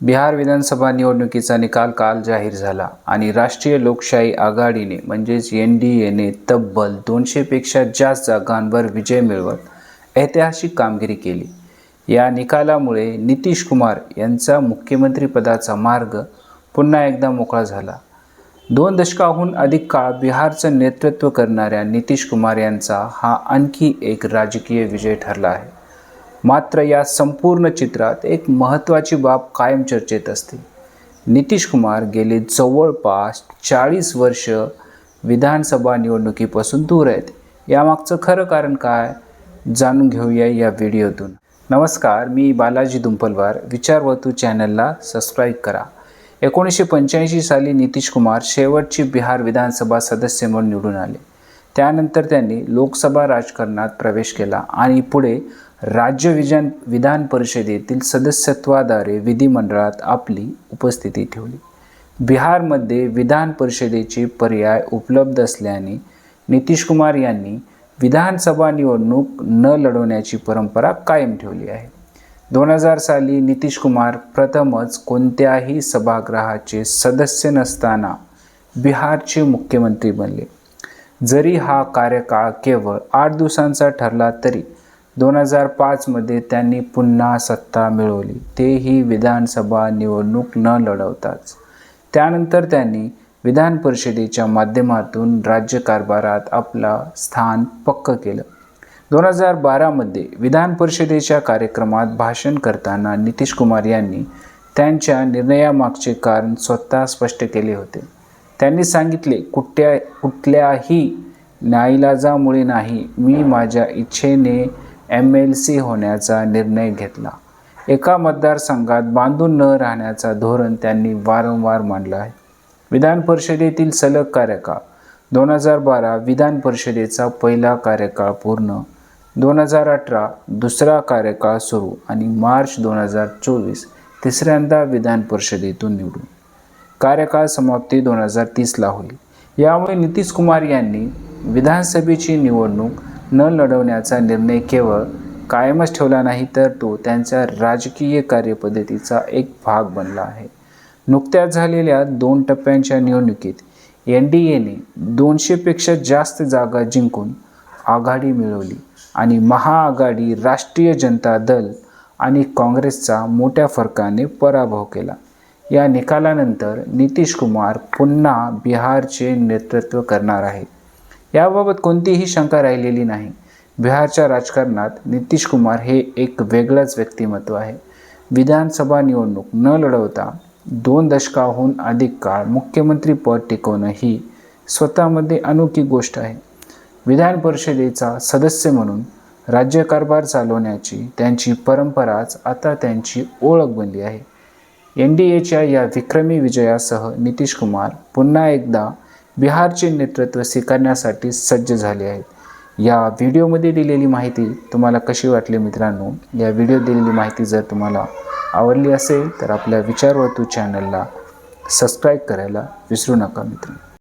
बिहार विधानसभा निवडणुकीचा निकाल काल जाहीर झाला आणि राष्ट्रीय लोकशाही आघाडीने म्हणजेच एन डी एने तब्बल दोनशेपेक्षा जास्त जागांवर विजय मिळवत ऐतिहासिक कामगिरी केली. या निकालामुळे नितीश कुमार यांचा मुख्यमंत्रीपदाचा मार्ग पुन्हा एकदा मोकळा झाला. दोन दशकाहून अधिक काळ बिहारचं नेतृत्व करणाऱ्या नितीश कुमार यांचा हा आणखी एक राजकीय विजय ठरला आहे. मात्र या संपूर्ण चित्रात एक महत्त्वाची बाब कायम चर्चेत असते. नितीश कुमार गेली जवळपास चाळीस वर्ष विधानसभा निवडणुकीपासून दूर आहेत. यामागचं खरं कारण काय जाणून घेऊया या व्हिडिओतून. नमस्कार मी बालाजी दुंपलवार. विचारवतू चॅनलला सबस्क्राईब करा. एकोणीसशे पंच्याऐंशी साली नितीश कुमार शेवटची बिहार विधानसभा सदस्य म्हणून निवडून आले. त्यानंतर त्यांनी लोकसभा राजकारणात प्रवेश केला आणि पुढे राज्य विजन विधान परिषदेतील सदस्यत्वाद्वारे विधिमंडळात आपली उपस्थिती ठेवली. बिहारमध्ये विधान परिषदेचे पर्याय उपलब्ध असल्याने नितीश कुमार यांनी विधानसभा निवडणूक न लढवण्याची परंपरा कायम ठेवली आहे. दोन हजार साली नितीश कुमार प्रथमच कोणत्याही सभागृहाचे सदस्य नसताना बिहारचे मुख्यमंत्री बनले. जरी हा कार्यकाळ केवळ आठ दिवसांचा ठरला तरी दोन हजार पाचमध्ये त्यांनी पुन्हा सत्ता मिळवली. तेही विधानसभा निवडणूक न लढवताच. त्यानंतर त्यांनी विधान परिषदेच्या माध्यमातून राज्यकारभारात आपला स्थान पक्क केलं. दोन हजार बारामध्ये विधान परिषदेच्या कार्यक्रमात भाषण करताना नितीश कुमार यांनी त्यांच्या निर्णयामागचे कारण स्वतः स्पष्ट केले होते. त्यांनी सांगितले कुठल्या कुठल्याही नाईलाजामुळे नाही मी माझ्या इच्छेने एम एल सी होण्याचा निर्णय घेतला. एका मतदारसंघात बांधून न राहण्याचा धोरण त्यांनी वारंवार मांडलं आहे. विधान परिषदेतील सलग कार्यकाळ दोन हजार बारा विधान परिषदेचा पहिला कार्यकाळ पूर्ण दोन हजार अठरा दुसरा कार्यकाळ सुरू आणि मार्च दोन हजार चोवीस तिसऱ्यांदा विधान परिषदेतून निवडून कार्यकाळ समाप्ती दोन हजार तीसला होईल. यामुळे नितीश कुमार यांनी विधानसभेची निवडणूक न लढवण्याचा निर्णय केवळ कायमच ठेवला नाही तर तो त्यांच्या राजकीय कार्यपद्धतीचा एक भाग बनला आहे. नुकत्याच झालेल्या दोन टप्प्यांच्या निवडणुकीत एन डी एने दोनशेपेक्षा जास्त जागा जिंकून आघाडी मिळवली आणि महाआघाडी राष्ट्रीय जनता दल आणि काँग्रेसचा मोठ्या फरकाने पराभव केला. या निकालानंतर नितीश कुमार पुन्हा बिहारचे नेतृत्व करणार आहेत. याबाबत कोणतीही शंका राहिलेली नाही. बिहारच्या राजकारणात नितीश कुमार हे एक वेगळंच व्यक्तिमत्व आहे. विधानसभा निवडणूक न लढवता दोन दशकाहून अधिक काळ मुख्यमंत्रीपद टिकवणं ही स्वतःमध्ये अनोखी गोष्ट आहे. विधान परिषदेचा सदस्य म्हणून राज्यकारभार चालवण्याची त्यांची परंपराच आता त्यांची ओळख बनली आहे. एन डी एच्या या विक्रमी विजयासह नितीश कुमार पुन्हा एकदा बिहारचे नेतृत्व स्वीकारण्यासाठी सज्ज झाले आहेत. या व्हिडिओमध्ये दिलेली माहिती तुम्हाला कशी वाटली मित्रांनो? या व्हिडिओ दिलेली माहिती जर तुम्हाला आवडली असेल तर आपल्या विचारवतू चॅनलला सबस्क्राईब करायला विसरू नका मित्रांनो.